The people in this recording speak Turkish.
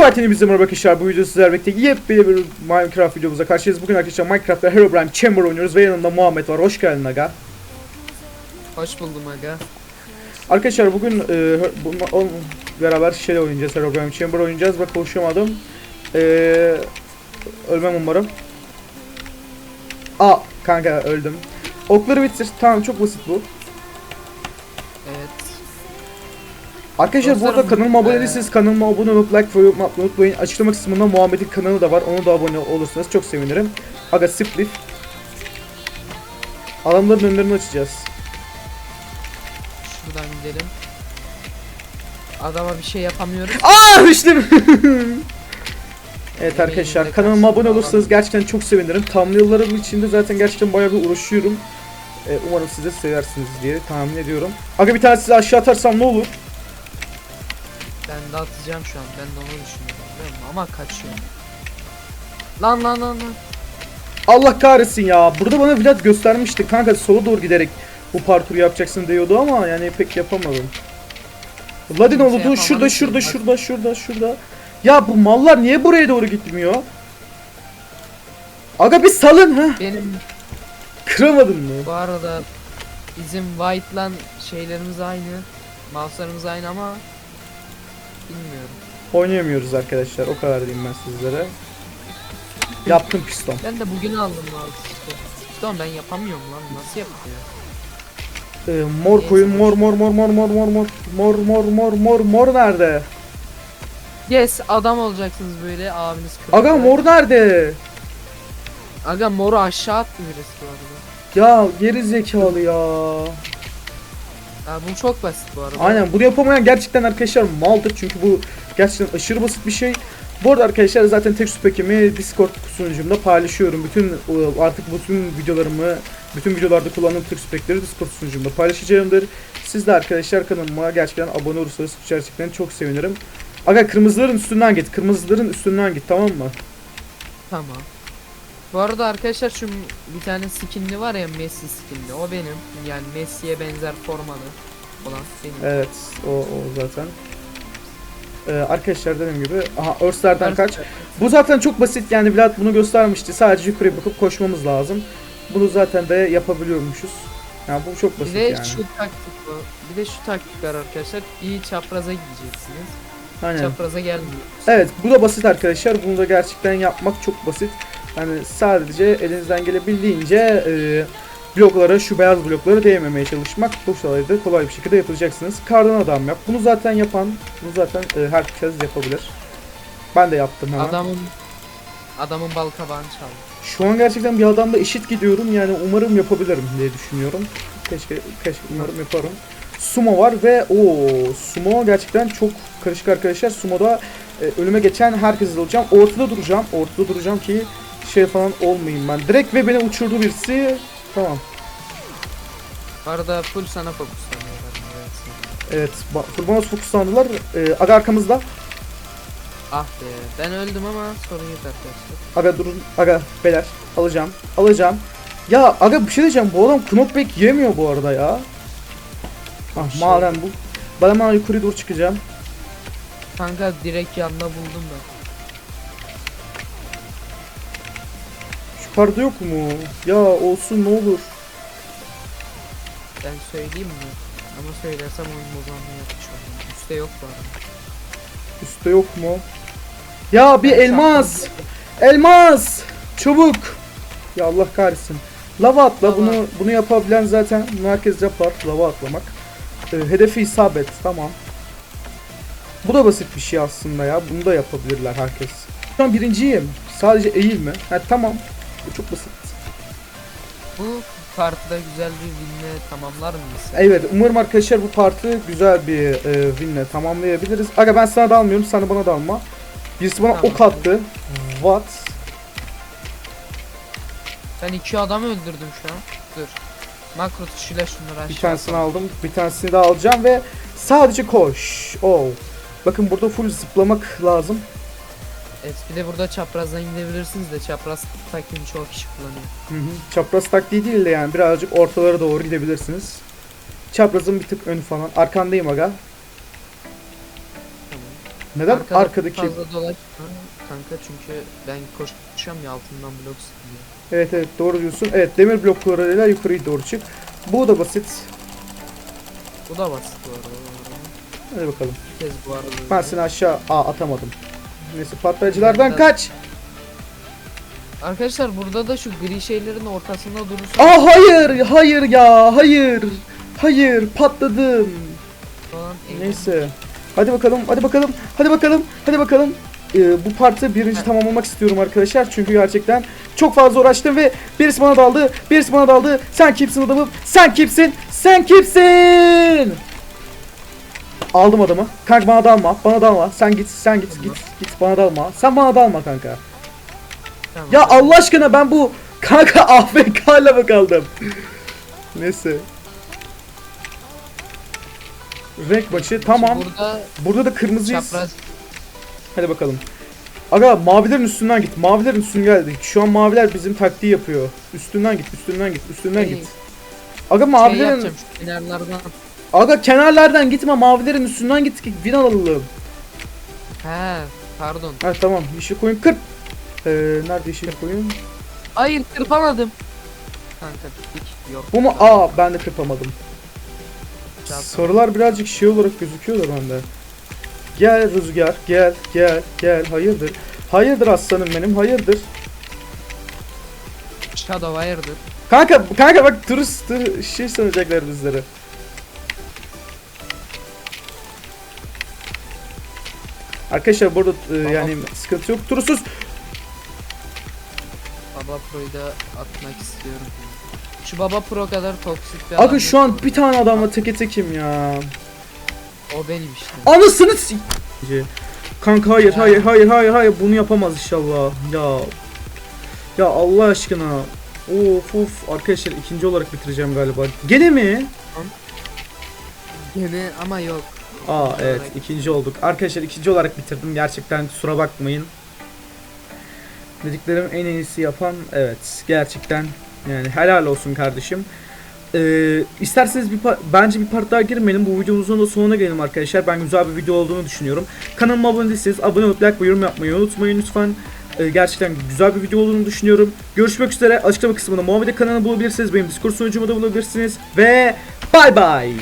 Güverteni merhaba arkadaşlar. Bu videoda sizlerle birlikte yepyeni bir Minecraft videomuza karşıyız. Bugün arkadaşlar Minecraft'ta Herobrine Chamber oynuyoruz ve yanında Muhammed var. Hoş geldin aga. Hoş buldum aga. Arkadaşlar bugün e, bu, o, beraber şey oynayacağız. Herobrine Chamber oynayacağız. Bak konuşamadım. E, ölmem umarım. Aa kanka öldüm. Okları bitir. Tamam çok basit bu. Arkadaşlar bu arada Dostlarım, kanalıma abone eee, değilseniz kanalıma abone olup like ve yorum atmayı unutmayın. Açıklama kısmında Muhammed'in kanalı da var. Ona da abone olursanız çok sevinirim. Aga Spliff. Adamların önlerini açacağız. Şuradan gidelim. Adama bir şey yapamıyoruz. Aa düştüm. evet arkadaşlar kanalıma abone olursanız gerçekten çok sevinirim. Thumbnail'larım içinde zaten gerçekten bayağı bir uğraşıyorum. Ee, umarım siz de seversiniz diye tahmin ediyorum. Aga bir tane size aşağı atarsam ne olur? Ben de atacağım şu an. Ben de onu düşünüyorum. biliyor musun? Ama kaçıyor. Lan lan lan lan. Allah kahretsin ya. Burada bana Vlad göstermişti. Kanka sola doğru giderek bu parkuru yapacaksın diyordu ama yani pek yapamadım. Vladin oldu. yapamadı Şurada şurada şurada şurada şurada. Ya bu mallar niye buraya doğru gitmiyor? Aga bir salın ha. Benim Kıramadın mı? bu arada bizim White'lan şeylerimiz aynı. Mouse'larımız aynı ama bilmiyorum. Oynayamıyoruz arkadaşlar. O kadar diyeyim ben sizlere. Yaptım piston. Ben de bugün aldım işte. Tamam ben yapamıyorum lan. Nasıl yapıyor? Ee, mor koyun mor mor mor mor mor mor mor mor mor mor mor mor nerede? Yes adam olacaksınız böyle abiniz kötü. Aga mor nerede? Aga moru aşağı attı birisi bu arada. Ya geri zekalı ya. Ya bu çok basit bu arada. Aynen bunu yapamayan gerçekten arkadaşlar maldır çünkü bu gerçekten aşırı basit bir şey. Bu arada arkadaşlar zaten tek spekimi Discord sunucumda paylaşıyorum. Bütün e, artık bütün videolarımı, bütün videolarda kullandığım tek spekleri Discord sunucumda paylaşacağımdır. Siz de arkadaşlar kanalıma gerçekten abone olursanız gerçekten çok sevinirim. Aga kırmızıların üstünden git. Kırmızıların üstünden git tamam mı? Tamam. Bu arada arkadaşlar şu bir tane skinli var ya Messi skinli. O benim. Yani Messi'ye benzer formalı olan benim. Evet o, o zaten. Ee, arkadaşlar dediğim gibi aha Örslerden kaç. Bu zaten çok basit yani Vlad bunu göstermişti. Sadece yukarıya bakıp koşmamız lazım. Bunu zaten de yapabiliyormuşuz. Yani bu çok Bir basit de yani. şu taktik bu. Bir de şu taktik var arkadaşlar. İyi çapraza gideceksiniz. Aynen. Çapraza gelmiyor. Evet bu da basit arkadaşlar. Bunu da gerçekten yapmak çok basit. Yani sadece elinizden gelebildiğince e, bloklara şu beyaz bloklara değmemeye çalışmak. Bu sayede kolay bir şekilde yapacaksınız. Kardan adam yap. Bunu zaten yapan, bunu zaten e, herkes yapabilir. Ben de yaptım hemen. Adamın adamın bal kabağını çaldı. Şu an gerçekten bir adamla eşit gidiyorum. Yani umarım yapabilirim diye düşünüyorum. Keşke keşke umarım yaparım. Sumo var ve o sumo gerçekten çok karışık arkadaşlar. Sumo'da e, önüme geçen herkesi alacağım. Ortada duracağım. Ortada duracağım ki şey falan olmayayım ben. Direkt ve beni uçurdu birisi. Tamam. Bu arada full sana fokuslanıyorlar. Evet. Evet. ba- Furbanos fokuslandılar. E, aga arkamızda. Ah be ben öldüm ama sorun yok arkadaşlar. Aga durun. Aga beyler. Alacağım. Alacağım. Ya aga bir şey diyeceğim. Bu adam knockback yemiyor bu arada ya. Ah Şey- madem bu. Ben hemen yukarı doğru çıkacağım. Kanka direkt yanında buldum ben. Yukarıda yok mu? Ya olsun ne olur. Ben söyleyeyim mi? Ama söylersem oyun bozanlığı olurum. Üste yok bu arada. Üstte yok mu? Ya bir Ben elmas. çarptım. Elmas. Çabuk. Ya Allah kahretsin. Lava atla. Lava. Bunu bunu yapabilen zaten bunu herkes yapar. Lava atlamak. Ee, hedefi isabet. Tamam. Bu da basit bir şey aslında ya. Bunu da yapabilirler herkes. Şu an birinciyim. Sadece eğilme. Ha tamam. Bu çok basit. Bu partide güzel bir winle tamamlar mıyız? Evet umarım arkadaşlar bu partı güzel bir e, winle tamamlayabiliriz. Aga ben sana dalmıyorum sen de bana dalma. Birisi bana Tamam. ok attı. What? Ben iki adam öldürdüm şu an. Dur. Makro tuşuyla şunları aşağı Bir tanesini atalım. aldım. Bir tanesini daha alacağım ve sadece koş. Oh. Bakın burada full zıplamak lazım. Evet bir de burada çaprazdan gidebilirsiniz de çapraz takvimi çoğu kişi kullanıyor. Hı hı. Çapraz taktiği değil de yani birazcık ortalara doğru gidebilirsiniz. Çaprazın bir tık önü falan. Arkandayım aga. Tamam. Neden Arkada arkadaki? fazla dolaşma kanka çünkü ben koşacağım ya altından blok sıkılıyor. Evet evet doğru diyorsun. Evet demir bloklarıyla yukarıya doğru çık. Bu da basit. Bu da basit bu arada. Hadi bakalım. Bir kez bu arada. Ben seni aşağı Aa, atamadım. Neyse patlayıcılardan kaç. Arkadaşlar burada da şu gri şeylerin ortasında durursun. Aa hayır hayır ya hayır. Hayır patladım. falan. Neyse. Hadi bakalım, hadi bakalım, hadi bakalım, hadi bakalım. Ee, bu partı birinci tamamlamak istiyorum arkadaşlar. Çünkü gerçekten çok fazla uğraştım ve birisi bana daldı, birisi bana daldı. Sen kimsin adamım? Sen kimsin? Sen kimsin? Aldım adamı. Kanka bana dalma, bana dalma. Sen git, sen git, git, git. Bana dalma. Sen bana dalma kanka. Tamam. Ya Allah aşkına ben bu kanka AFK ile mi kaldım? Neyse. Renk maçı tamam. Burada Burada da kırmızıyız. çapraz Hadi bakalım. Aga mavilerin üstünden git. Mavilerin üstünden geldik. Şu an maviler bizim taktiği yapıyor. Üstünden git, üstünden git, üstünden Şey, git. Aga şey mavilerin yapacağım şu kenarlardan. Aga kenarlardan gitme. Mavilerin üstünden git ki win alalım. He pardon. Ha tamam. Yeşil koyun kır. Ee, nerede yeşil koyun? Hayır kırpamadım. Kanka dik yok. Bu mu? Aa ben de kırpamadım. Çarpma. Sorular birazcık şey olarak gözüküyorlar bende. Gel Rüzgar, gel, gel, gel. Hayırdır? Hayırdır aslanım benim, hayırdır? Shadow hayırdır? Kanka, kanka bak turist tur, şey sanacaklar bizleri. Arkadaşlar burada e, yani sıkıntı yok. Turusuz. Baba Pro'yu da atmak istiyorum. Şu Baba Pro kadar toksik bir adam Aga şu an bir tane adamla teke tekim ya. O benim işte. Anasını s- Kanka hayır hayır hayır hayır hayır bunu yapamaz inşallah. Ya. Ya Allah aşkına. Of of arkadaşlar ikinci olarak bitireceğim galiba. Gene mi? Gene ama yok. Aa evet ikinci olduk. Arkadaşlar ikinci olarak bitirdim. Gerçekten kusura bakmayın. Dediklerim en iyisi yapan evet gerçekten yani helal olsun kardeşim. Ee, isterseniz bir bence bir part daha girmeyelim. Bu videomuzun da sonuna gelelim arkadaşlar. Ben güzel bir video olduğunu düşünüyorum. Kanalıma abone değilseniz abone olup like ve yorum yapmayı unutmayın lütfen. Ee, gerçekten güzel bir video olduğunu düşünüyorum. Görüşmek üzere. Açıklama kısmında Muhammed'e kanalını bulabilirsiniz. Benim Discord sunucumu da bulabilirsiniz. Ve bay bay.